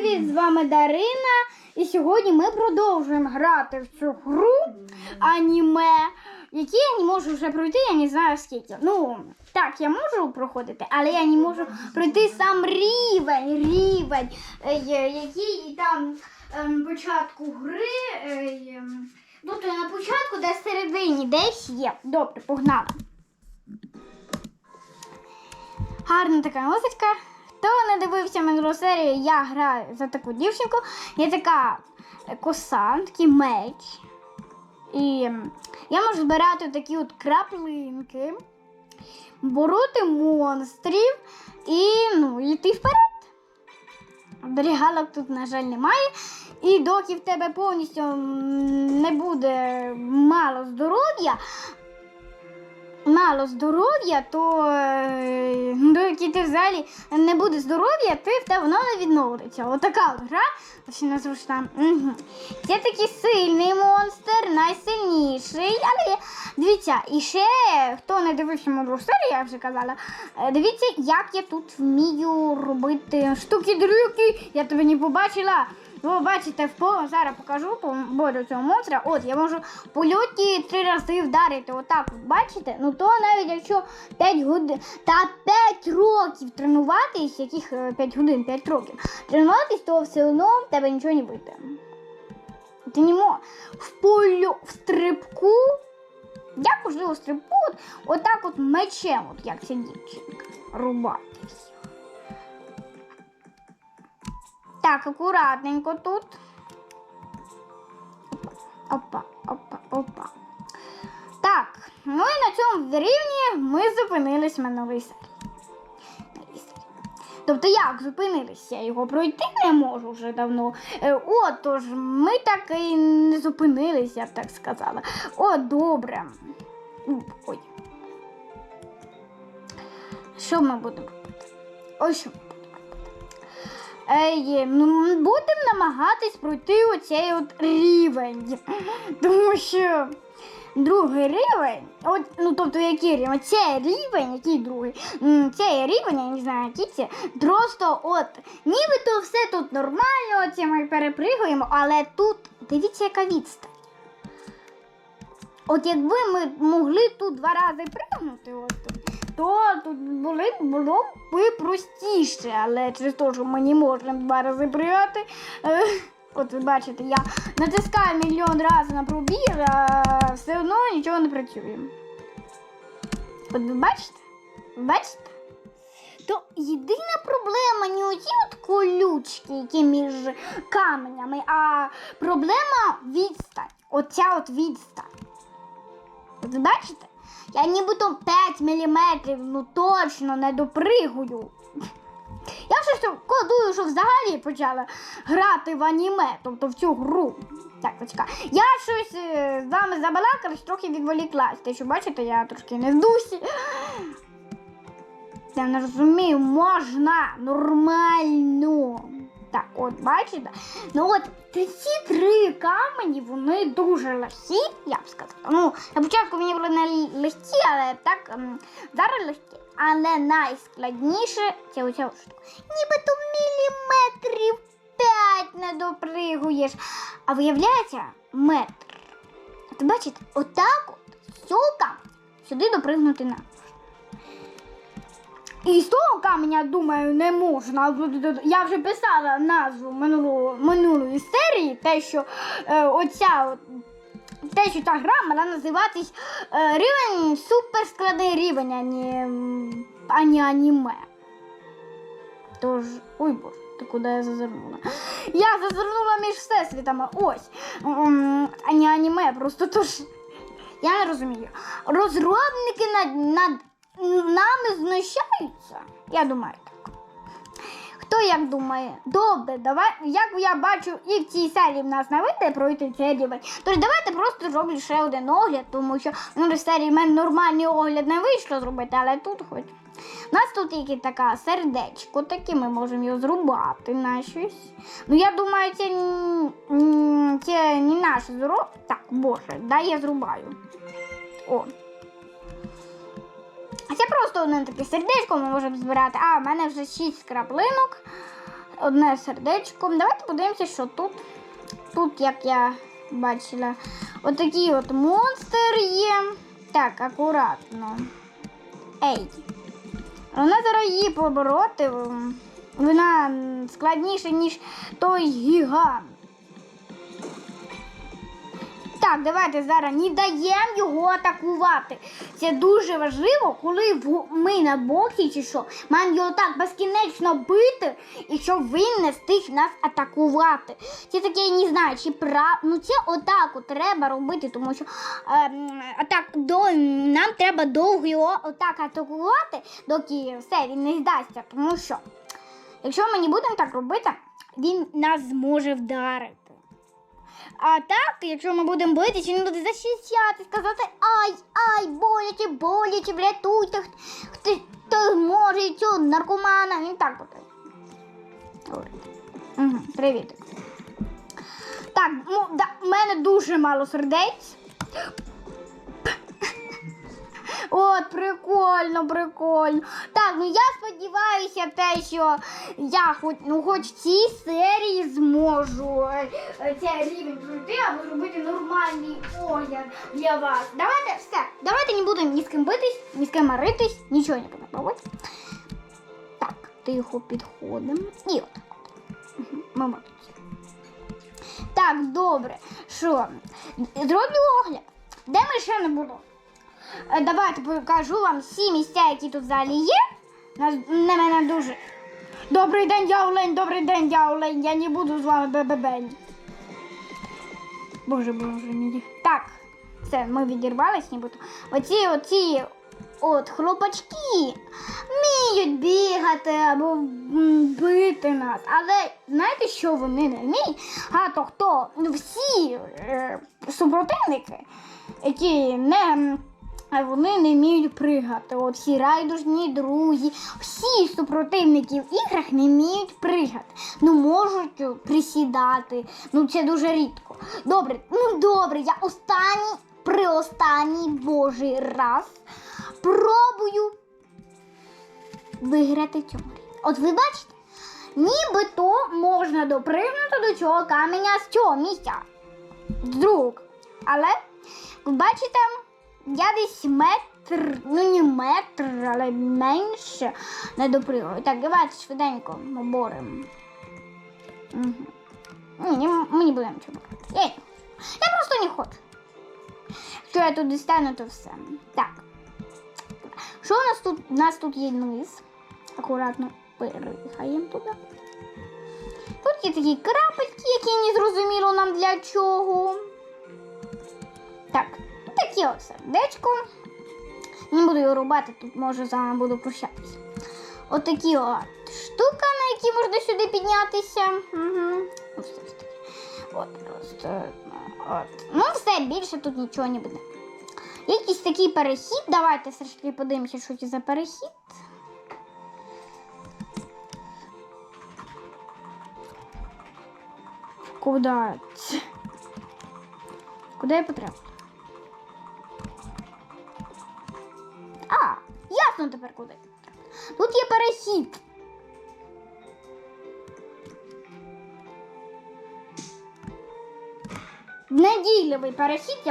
привіт! З вами Дарина. І сьогодні ми продовжуємо грати в цю гру аніме, які я не можу вже пройти, я не знаю скільки. Ну, так, я можу проходити, але я не можу пройти сам рівень, рівень, е, який там ем, початку гри. е, ем, Ну, то на початку, десь середині, десь є. Добре, погнали. Гарна така музичка. Хто не дивився минулу серію, я граю за таку дівчинку. Є така е, коса, такий меч. І я можу збирати такі от краплинки, бороти монстрів і ну, йти вперед. Берегалок тут, на жаль, немає. І доки в тебе повністю не буде мало здоров'я, мало здоров'я, то е, доки ти взагалі не буде здоров'я, ти в тебе воно не відновиться. Отака от гра, ще незручна. Угу. Це такий сильний монстр, найсильніший. Але дивіться, і ще хто не дивився мою серію, я вже казала. е, Дивіться, як я тут вмію робити штуки-дрюки. Я тебе не побачила. Ви бачите, в по... зараз покажу по борю цього монстра. От я можу в польоті три рази вдарити. Отак, от, бачите? Ну то навіть якщо 5 годин та 5 років тренуватись, яких 5 годин, 5 років тренуватись, то все одно в тебе нічого не вийде. Ти не можеш в полю в стрибку. Як можливо стрибку, от, отак от мечем, от як ця дівчинка, рубатись. Так, акуратненько тут. Опа, опа, опа. Так, ну і на цьому рівні ми зупинились в новий серії. Тобто як зупинилися? Я його пройти не можу вже давно. Е, Отож, ми так і не зупинилися, я б так сказала. О, добре. Ой. Що ми будемо робити? Ось що. Ей, ну, будемо намагатись пройти оцей от рівень. Тому що другий рівень, от, ну тобто який рівень? Цей рівень, який другий? М, Цей рівень, я не знаю, який це. Просто от, нібито все тут нормально, оце ми перепригуємо, але тут дивіться, яка відстань. От якби ми могли тут два рази пригнути, от, то тут були, було б простіше, але через те, що ми не можемо два рази пригати. От ви бачите, я натискаю мільйон разів на пробіг, а все одно нічого не працює. От ви бачите? Бачите? То єдина проблема не оті от колючки, які між каменями, а проблема відстань. Оця от відстань. От ви бачите? Я нібито 5 мм, ну точно не допригую. Я щось там кодую, що взагалі почала грати в аніме, тобто в цю гру. Так, почекай. Я щось е, з вами забалакалась, трохи відволіклась. Те, що бачите, я трошки не в дусі. Я не розумію, можна нормально. Так, от бачите? Ну от ці три камені, вони дуже легкі, я б сказала. Ну, на початку вони були не легкі, але так ем, зараз легкі. Але найскладніше це оця штука. Нібито міліметрів 5 не допригуєш. А виявляється, метр. От бачите, отак от каменя сюди допригнути можна. І з того каменя, думаю, не можна. Я вже писала назву минулого, минулої серії, те, що е, оця те, що та гра мала називатись е, рівень суперскладний рівень, а не аніме. Тож, ой боже, ти куди я зазирнула? Я зазирнула між всесвітами. Ось. А не аніме, просто тож. Я не розумію. Розробники над, над нами знущаються? Я думаю так. Хто як думає? Добре, давай, як я бачу, і в цій серії в нас не вийде пройти цей рівень. Тож давайте просто зроблю ще один огляд, тому що ну, в серії в мене нормальний огляд не вийшло зробити, але тут хоч. У нас тут є така сердечко, таке ми можемо його зрубати на щось. Ну я думаю, це, не наш зроб. Так, боже, дай я зрубаю. О. Це просто одне таке сердечко ми можемо збирати. А, в мене вже 6 краплинок. одне сердечко. Давайте подивимося, що тут. Тут, як я бачила, отакий от монстр є. Так, акуратно. Ей. Вона зараз її побороти. Вона складніша, ніж той гігант. Так, давайте зараз не даємо його атакувати. Це дуже важливо, коли ми на боці чи що, маємо його так безкінечно бити, і щоб він не встиг нас атакувати. Це таке, я не знаю, чи прав... Ну це отак треба робити, тому що ем, атак до... нам треба довго його отак атакувати, доки все, він не здасться. Тому що, якщо ми не будемо так робити, він нас зможе вдарити. А так, якщо ми будемо битися, він буде захищати, сказати ай, ай, боляче, боляче, врятуйте, хто, хто може цього наркомана. Він так буде. говорити. Угу, привіт. Так, ну, да, в мене дуже мало сердець. От, прикольно, прикольно. Так, ну я сподіваюся, те, що я хоч, ну, хоч в цій серії зможу е, е, цей рівень пройти або зробити нормальний огляд для вас. Давайте все. Давайте не будемо ні з ким битись, ні з ким маритись, нічого не будемо робити. Так, тихо підходимо. І от. Ми. Так, добре. Що? Зроблю огляд. Де ми ще не було? Е, Давайте покажу вам всі місця, які тут взагалі є. На мене дуже. Добрий день, я Олень, добрий день, я Олень. Я не буду з вами бебебень. Боже, боже мій. Так, все, ми відірвались, нібито. Оці, оці от хлопачки вміють бігати або бити нас. Але знаєте, що вони не вміють? А то хто? Всі е, супротивники, які не. А вони не вміють пригати. От всі райдужні друзі, всі супротивники в іграх не вміють пригати. Ну можуть е, присідати. Ну це дуже рідко. Добре, ну добре, я останній, при останній божий раз пробую виграти цьому. рівні. От ви бачите, нібито можна допригнути до цього каменя з цього місця. З другого. Але, бачите, я десь метр, ну не метр, але менше не допригаю. Так, давайте швиденько оборемо. Угу. Ні, ми не будемо брати. Я, просто не хочу. Якщо я тут дістану, то все. Так. Що у нас тут? У нас тут є низ. Акуратно переїхаємо туди. Тут є такі крапельки, які не зрозуміло нам для чого. Так, таке от сердечко. Не буду його рубати, тут може з вами буду прощатися. Отакі от штука, на які можна сюди піднятися. Угу. Ну, все ж таки. От просто. От. Ну, все, більше тут нічого не буде. Якийсь такий перехід. Давайте все ж таки подивимося, що це за перехід. Куда? Куди я потрапила? ясно тепер куди. Тут є перехід. Недільний перехід.